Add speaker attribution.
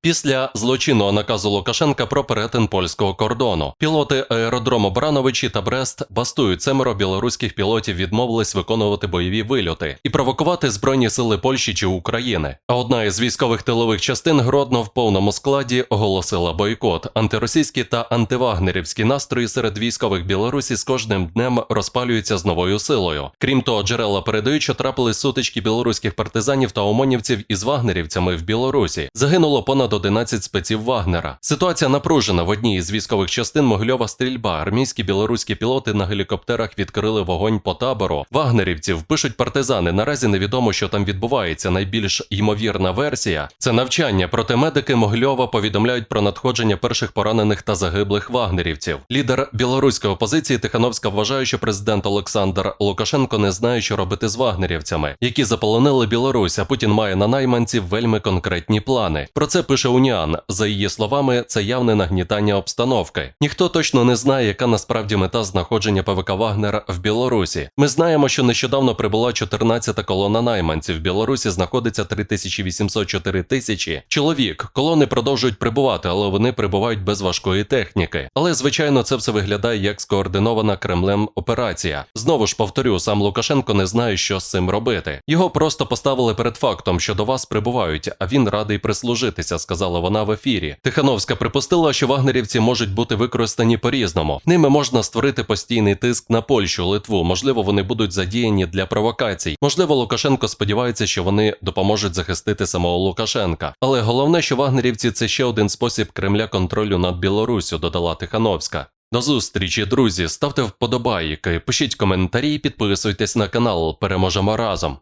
Speaker 1: Після злочинного наказу Лукашенка про перетин польського кордону пілоти аеродрому Брановичі та Брест бастують семеро білоруських пілотів відмовились виконувати бойові вильоти і провокувати збройні сили Польщі чи України. А одна із військових тилових частин Гродно в повному складі оголосила бойкот. Антиросійські та антивагнерівські настрої серед військових Білорусі з кожним днем розпалюються з новою силою. Крім того, джерела передають, що трапились сутички білоруських партизанів та омонівців із вагнерівцями в Білорусі. Загинуло понад 11 спеців Вагнера. Ситуація напружена в одній із військових частин Могильова стрільба. Армійські білоруські пілоти на гелікоптерах відкрили вогонь по табору. Вагнерівців пишуть партизани. Наразі невідомо, що там відбувається. Найбільш ймовірна версія це навчання. Проте медики Могильова повідомляють про надходження перших поранених та загиблих вагнерівців. Лідер білоруської опозиції Тихановська вважає, що президент Олександр Лукашенко не знає, що робити з вагнерівцями, які заполонили Білорусь. А Путін має на найманців вельми конкретні плани. Про це пише Уніан. За її словами, це явне нагнітання обстановки. Ніхто точно не знає, яка насправді мета знаходження ПВК Вагнер в Білорусі. Ми знаємо, що нещодавно прибула 14-та колона найманців. В Білорусі знаходиться 3804 тисячі чоловік. Колони продовжують прибувати, але вони прибувають без важкої техніки. Але звичайно, це все виглядає як скоординована Кремлем операція. Знову ж повторю, сам Лукашенко не знає, що з цим робити. Його просто поставили перед фактом, що до вас прибувають, а він радий прислужитися, сказала вона в ефірі. Тихановська припустила, що вагнерівці можуть бути використані по-різному. Ними можна створити постійний тиск на Польщу, Литву. Можливо, вони будуть задіяні для провокацій. Можливо, Лукашенко сподівається, що вони допоможуть захистити самого Лукашенка. Але головне, що вагнерівці це ще один спосіб Кремля контролю над Білоруссю, додала Тихановська. До зустрічі, друзі. Ставте вподобайки, пишіть коментарі, підписуйтесь на канал. Переможемо разом.